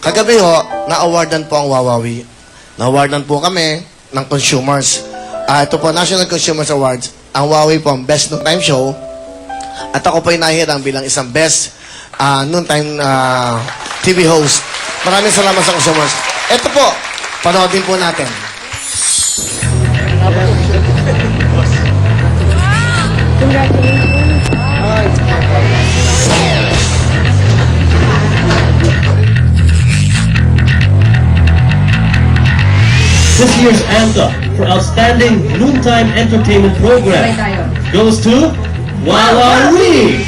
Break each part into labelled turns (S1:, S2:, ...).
S1: Kagabi ho, na-awardan po ang Wawawi. Na-awardan po kami ng consumers. Ah, ito po, National Consumers Awards. Ang Wawawi po ang Best Noon Show. At ako po ay nahirang bilang isang Best ah, Noon Time ah, TV host. Maraming salamat sa consumers. Ito po, panoodin po natin.
S2: This year's anthem for outstanding noontime entertainment program goes to Wawawi.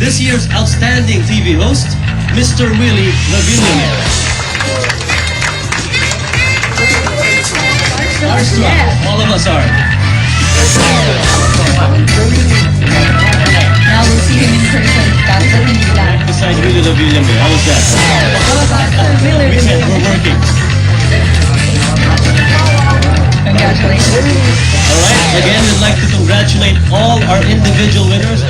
S2: This year's outstanding TV host, Mr. Willie Lavillame. Starstruck, all of us are.
S3: Now we'll see him in person. That's the thing lang.
S2: Beside Willie Lavillame, how was that?
S3: Congratulations.
S2: All right. Again, we'd like to congratulate all our individual winners.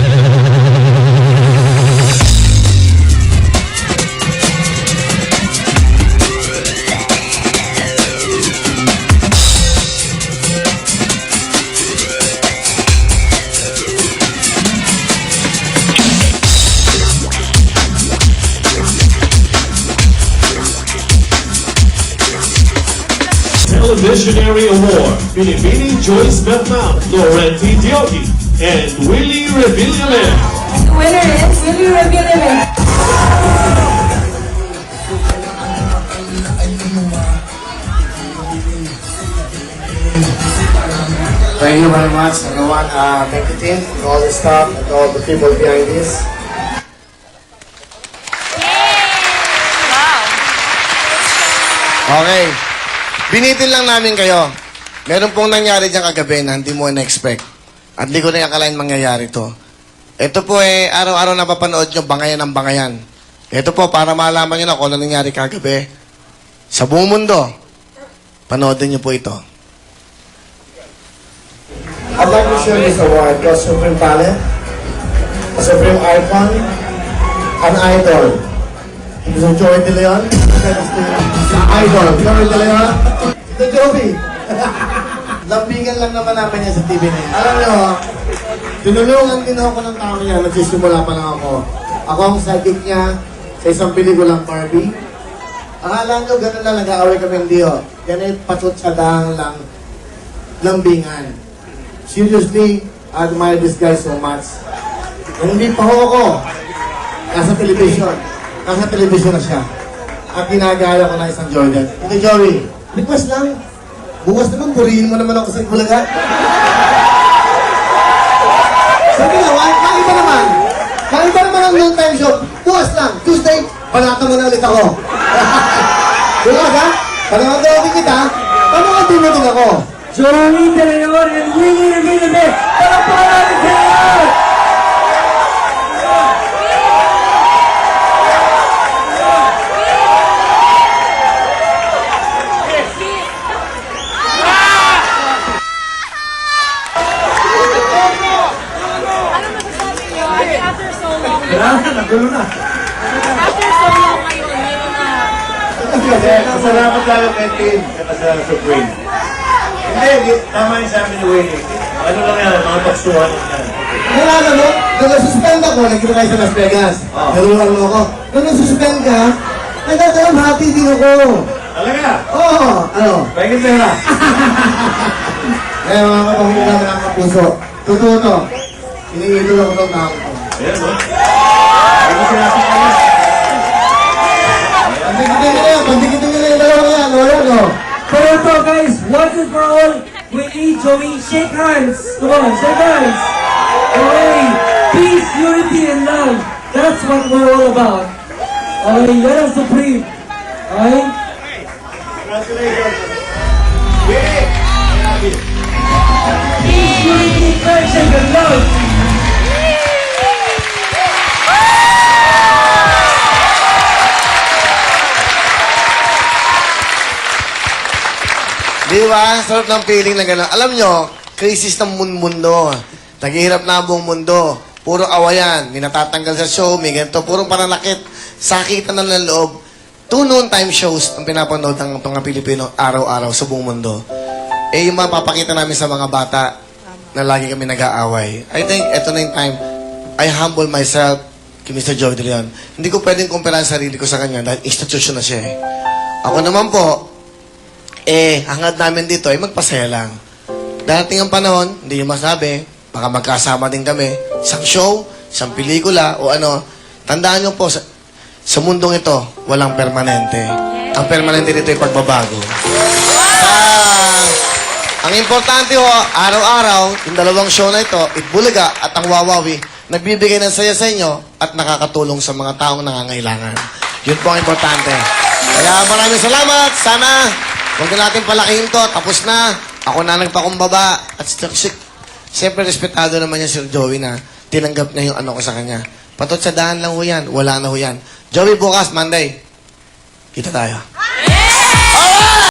S4: Televisionary Award, Binibini Joyce Belmont, Laurenti Diogi, and Willie Revillame.
S3: The winner is Willie Revillame.
S1: Thank you very much, everyone. Uh, thank you, team, and all the staff, and all the people behind this. Wow. Okay. Binitin lang namin kayo. Meron pong nangyari dyan kagabi na hindi mo na-expect. At hindi ko na akalain mangyayari to. Ito po eh, araw-araw napapanood nyo, bangayan ang bangayan. Ito po, para malaman nyo na kung ano nangyari kagabi. Sa buong mundo, panoodin nyo po ito. I'd like to share this award to Supreme a Supreme Icon, an Idol. Gusto Joey De Leon? Idol. Joey De Leon? Ito Joey. Lambingan lang naman namin yan sa TV na yan. Alam nyo, tinulungan din ako ng tao niya. Nagsisimula pa lang ako. Ako ang sidekick niya sa isang pelikulang Barbie. Akala nyo, ganun lang, nag-aaway kami ng Dio. Ganun, patut sa dahang lang, lambingan. Seriously, I admire this guy so much. Nung hindi pa ho ako, nasa television. Nasa television na siya. At ginagaya ko na isang Jordan. Ito, Joey, request lang. Bukas naman, purihin mo naman ako sa Bulaga. Sabi nga, why, kakaiba naman. Kakaiba naman ang noon time show. Bukas lang, Tuesday, panata mo na ulit ako. Bukas ha? Panakagawin kita, panakagawin mo din ako.
S5: Joey Leon and Willie Revillame. Palakpakan natin sila!
S6: Ano masasabi niyo? After so long,
S5: Wala na, na.
S6: after so long ngayon, ngayon na
S7: Salamat lalo kay Tim at sa Supreme. Hindi, tama yung sabi ni Winnie. Ano lang yan, mga pagsuhan lang yan.
S1: Nalala mo, nung nasuspend ako, nagkita kayo sa Las Vegas.
S7: Oo.
S1: Narulang mo ako. Nung nasuspend ka, nagkakaroon happy din ako.
S7: Talaga?
S1: Oo, ano?
S7: Pahingin pera.
S1: Eh, mga kapamilya namin ang kapuso. Totoo to. Iniidol ako ng tao ko.
S7: Ayan, no?
S5: Pero ito guys, once and for all, Joey, shake hands. Come on, shake hands. Okay, peace, unity, and love. That's what we're all about. Okay, yan ang supreme. Okay?
S7: Congratulations.
S5: Peace, unity, friendship, and love.
S1: Di ba? Sarap ng feeling na gano'n. Alam nyo, crisis ng mun- mundo. Naghihirap na ang buong mundo. puro awayan, may natatanggal sa show, may ganito, puro pananakit, sakitan na ng loob. Two noon time shows ang pinapanood ng mga Pilipino araw-araw sa buong mundo. Eh, yung mapapakita namin sa mga bata na lagi kami nag-aaway. I think, eto na yung time, I humble myself kay Mr. Joey De Leon. Hindi ko pwedeng kumpara ang sarili ko sa kanya dahil institution na siya eh. Ako naman po, eh, hangad namin dito ay magpasaya lang. Darating ang panahon, hindi nyo masabi, baka magkasama din kami, isang show, isang pelikula, o ano. Tandaan nyo po, sa, sa mundong ito, walang permanente. Ang permanente dito ay pagbabago. Ah, ang importante ho, araw-araw, yung dalawang show na ito, Itbulaga at ang Wawawi, nagbibigay ng saya sa inyo at nakakatulong sa mga taong nangangailangan. Yun po ang importante. Kaya maraming salamat. Sana, huwag na natin palakihin to. Tapos na. Ako na nagpakumbaba. At si- siyempre, respetado naman niya Sir Joey na tinanggap niya yung ano ko sa kanya. Patot sa daan lang ho yan. Wala na ho yan. Joey, bukas, Monday. Kita tayo.